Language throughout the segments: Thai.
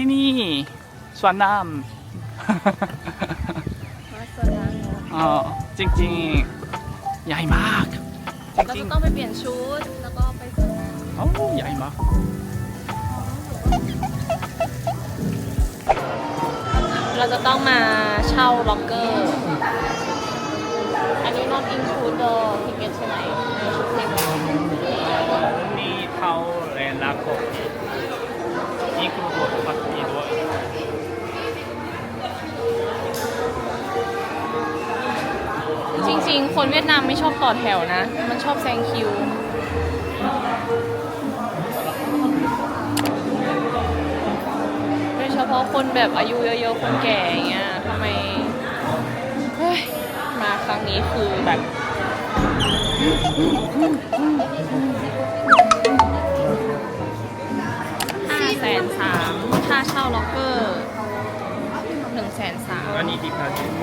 กคนที่นี่ สวนน้มาสวนน้ำเนอะำอ๋อจริงๆ ใหญ่มาก จเราริจะงต้องไปเปลี่ยนชุด แล้วก็ไปสวนน้ๆโอ้ใหญ่มากำเราจะต้องมาเช่าล็อกเกอร์ อันนี้ not include the ticket ใช่ไหมในชุดเต็มนี่เท่าแรงรักผมนี่คือตัวปัตต ริง ๆ คนเวียดนามไม่ชอบต่อแถวนะ มันชอบแซงคิว โดยเฉพาะคนแบบอายุเยอะๆ คนแก่อย่างเงี้ยทำไมเฮ้ยมาครั้งนี้คือแบบ ห้าแสนสามค่าเช่าล็อกเกอร์หนึ่งแสนสาม อันนี้ดีพาจิโม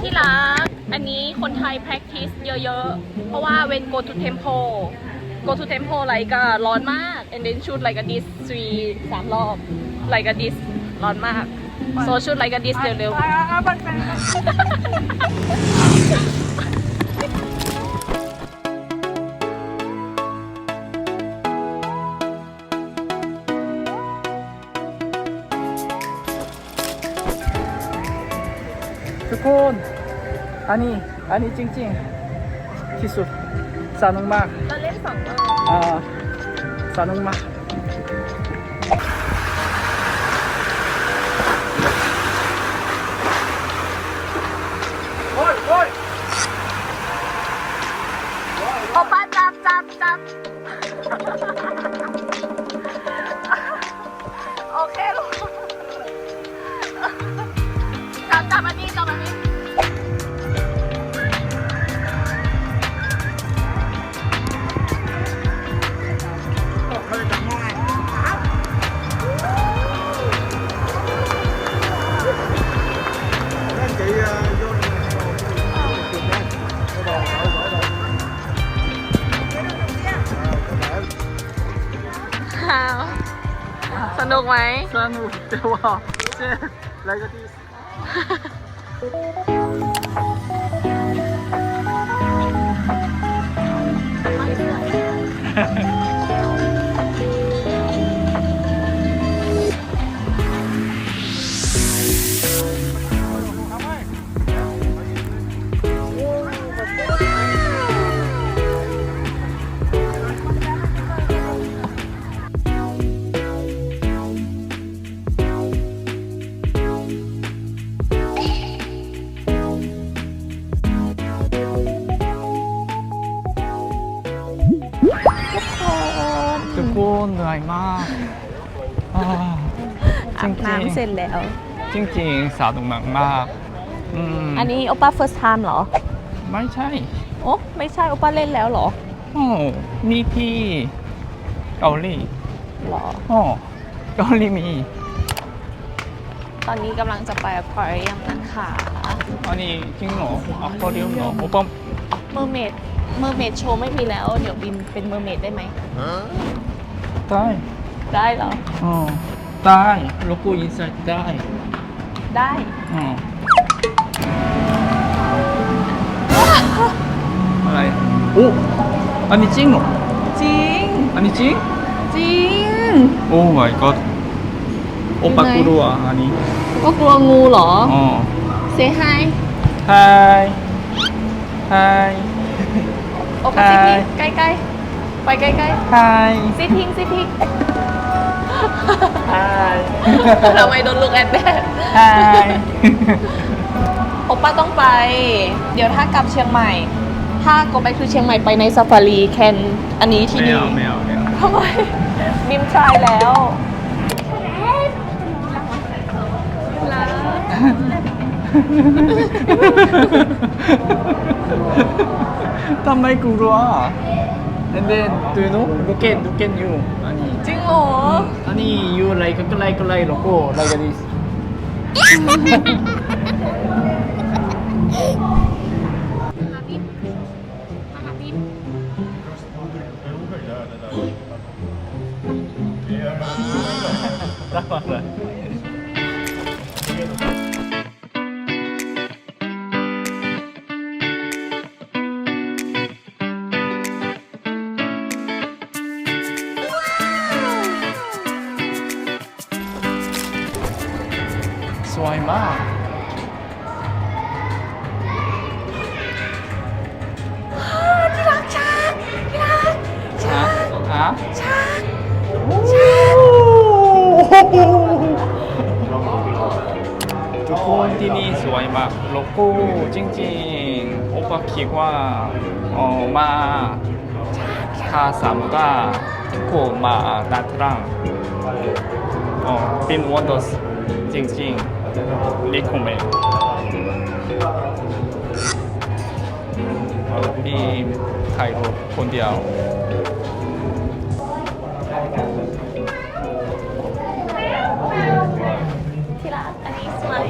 ที่รัก อันนี้คนไทย practice เยอะๆ เพราะว่า when go to temple go to temple ไรก็ร้อนมาก and then shoot like a this three สามรอบไรก็ this ร้อนมาก so shoot like a this เร็วๆ ทุกคน อันนี้ อันนี้จริงๆ ที่สุดสนุกมากเราเล่นสองรอบอ่าสนุกมากโอป้าจับจับจับ กไหมสนุกแต่ว่าเจ๊อะไรก็ที่ทุกค เหนื่อยมากอ่าอาบน้ำเสร็จแล้ว จริงๆจริงๆสาวตรงมากมากอืมอันนี้โอป้า first time เหรอ ไม่ใช่โอ้ไม่ใช่โอป้าเล่นแล้วเหรอโอ้มีที่เกาหลีเหรอ โอ้เกาหลีมีตอนนี้กำลังจะไปอควาเรียมนะคะอันนี้จริงเหรออควาเรียมเหรอโอปอมเมอร์เมดเมอร์เมดโชว์ไม่มีแล้ว เดี๋ยวบินเป็นเมอร์เมดได้ไหม ได้ได้เหรอ อ๋อได้โลโก้อินไซด์ได้ได้อ๋ออะไรโอ้อันนี้จริงเหรอจริง อันนี้จริง จริง โอ้ my god โอปากลัวอันนี้ก็กลัวงูเหรออ๋อ say hi hi hi โอป้าซิทิ้งใกล้ๆ ไปใกล้ hi ๆซิทิ้งซิทิ้ง hi ทำไมโดนลูกแอดแดด hi โอป้าต้องไป เดี๋ยวถ้ากลับเชียงใหม่ ถ้าก็ไปคือเชียงใหม่ไปในซาฟารีแคนอันนี้ที่ไม่นี่เอาไม่เอาไม่เอาทำไมบิมทรายแล้วรักทำไมกลัว and then do you know look at look at you อันนี้ จริงเหรอ อันนี้ you like like like logo like this รักอ รสวยมาก ที่รักช้างที่รักช้างฮะช้างทุกคนที่นี่สวยมากโลโก้จริงๆโอปาคิดว่าออมาถ้าสามก็ก็มาดัดรังอ๋อเป็นวันดอสจริงๆ รีคอมเมนมีถ่ายรูปคนเดียวที่รักอันนี้สวย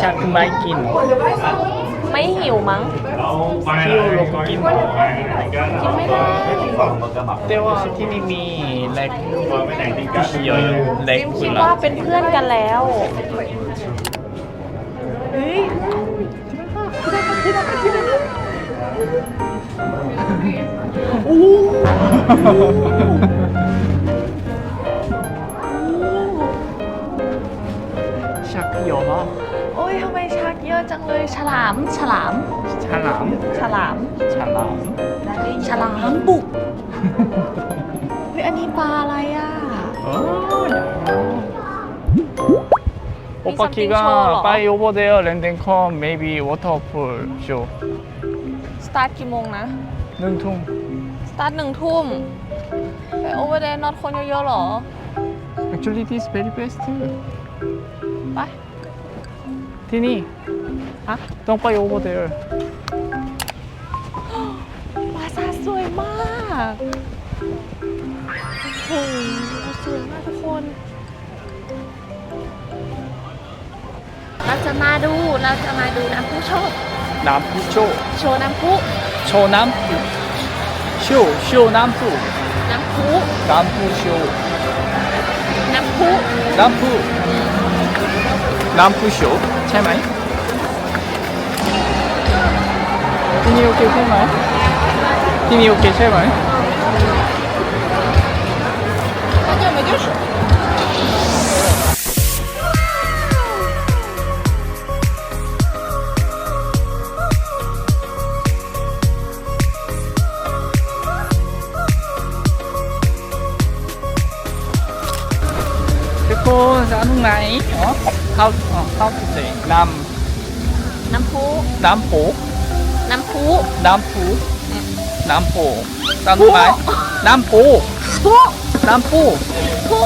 ชักไม่กินไม่หิวมั้งคิวโลโก้กินกิน ไม่ได้แต่ว่าที่นี่มีเล็กเยอะเล็กบิมคุคิดละว่าเป็นเพื่อนกันแล้วเฮ้ยชั งเลย ฉลาม ฉลาม ฉลามฉลาม ฉลามฉลามบุกเฮ้ยอันนี้ปลาอะไรอะ โอ้ยโอปาคิ something が show เหรอ by over there and then come maybe waterfall show สตาร์ทกี่โมงนะหนึ่งทุ่มสตาร์ทหนึ่งทุ่มไปโอเวอร์เดย์นอตคนเยอะๆหรอ actually this very best ไปที่นี่ ฮะต้องไป over there ปราสาทสวยมากโอ้โหสวยมากทุกคน เราจะมาดู เราจะมาดูน้ำพุโชว์น้ำพุโชว์โชว์น้ำพุโชว์น้ำพุโชว์โชว์น้ำพุน้ำพุน้ำพุโชว์น้ำพุน้ำพุน้ำพุโชว์ใช่ไหม ทุกคนร้านตรงไหนอ๋อ how อ๋อ how to say น้น้ำพุำ น้ำปูน้ำพุน้ำปูน้ำปูร้านตรงไหนน้ำปูพุน้ำปูพุ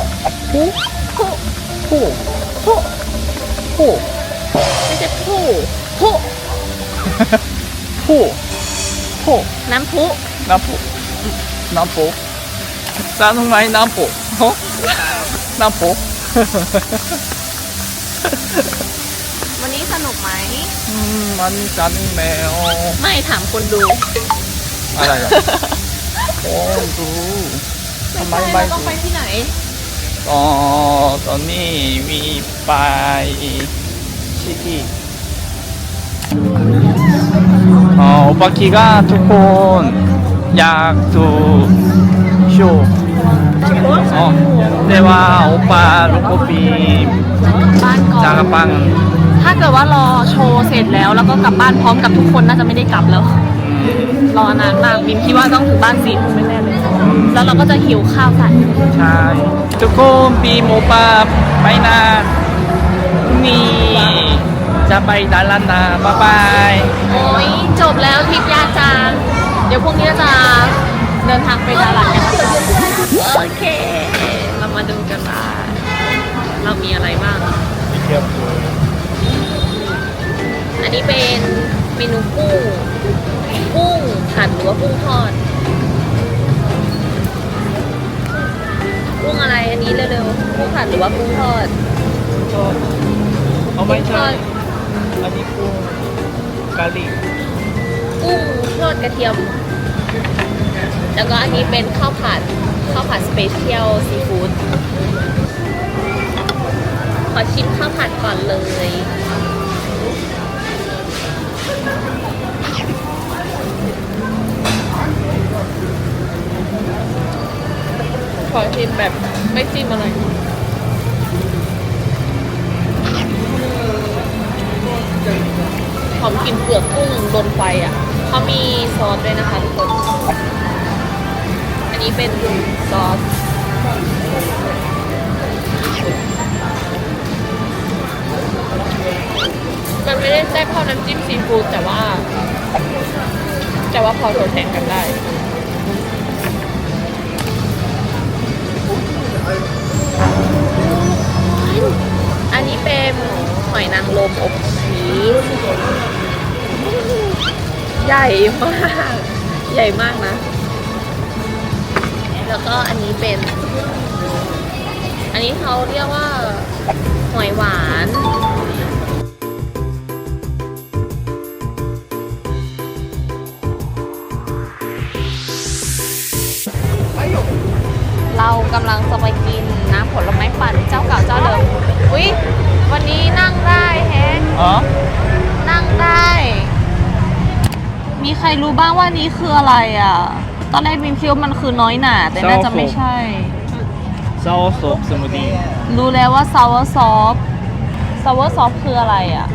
ปูพุปูพุปูไม่ใช่พุพุปูปูน้ำพุน้ำปูน้ำปูร้านตรงไหนน้ำปูฮะน้ำปูวันนี้ สนุกไหม อืมมันจันแมว ไม่ถามคนดู อะไรอะ โอ้ดูทำไมไม่ไม่เราต้องดูไปที่ไหน อ๋อตอนนี้มีไปชิที่อ๋อโอปาคิがทุกคนอยากดูโชว์อ๋อแต่ว่าโอปาลูกปีบ้านก่อจานกระปัง ถ้าเกิดว่ารอโชว์เสร็จแล้ว แล้วก็กลับบ้านพร้อมกับทุกคนน่าจะไม่ได้กลับแล้วอืมรอนานมากบิมคิดว่าต้องถึงบ้านสี่ทุ่มแน่ๆเลย แล้วเราก็จะหิวข้าวใส่ใช่ทุกคนปีโมปาไปนะพรุ่งนี้จะไปดาลานนาบ๊ายบายโอ้ยจบแล้วทริปยาจางเดี๋ยวพรุ่งนี้เราจะเดินทางไปดารากันนะคะโอเค เรามาดูกันว่าเรามีอะไรบ้างอัน นี้เป็นเมนูกุ้ง กุ้งผัดหรือว่ากุ้งทอด กุ้งอะไรอันนี้เร็วๆ กุ้งผัดหรือว่ากุ้งทอด เอาไม่ทใช่อดอันนี้กุ้งกะหรี่กุ้งทอดกระเทียม แล้วก็อันนี้เป็นข้าวผัด ข้าวผัดสเปเชียลซีฟู้ด ขอชิมข้าวผัดก่อนเลย ขอชิมแบบไม่จิ้มอะไรหอมกลิ่นเปลือกกุ้งโดนไฟอะเขามีซอสด้วยนะคะทุกคน อันนี้เป็นซอสมันไม่ได้แซ่บเท่าน้ำจิ้มซีฟู้ดแต่ว่า แต่ว่าพอทนแทนกันได้ อันนี้เป็นหอยนางรมอบชีสใหญ่มาก ใหญ่มากนะ แล้วก็อันนี้เป็น อันนี้เขาเรียกว่าหอยหวาน เรากำลังจะไปกินน้ำผลไม้ปั่นเจ้าเก่าเจ้าเดิมอุ๊ยวันนี้นั่งได้แฮะอ๋อนั่งได้ มีใครรู้บ้างว่านี้คืออะไรอะ ตอนแรกมิมคิดว่ามันคือน้อยหนาแต่น่าจะไม่ใช่ซอสซุปสมูทตี้รู้แล้วว่า sour sauce sour sauce คืออะไรอะ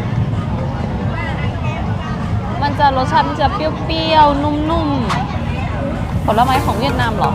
มันจะรสชาติมันจะเปรี้ยวๆ นุ่มๆ ผลไม้ของเวียดนามเหรอ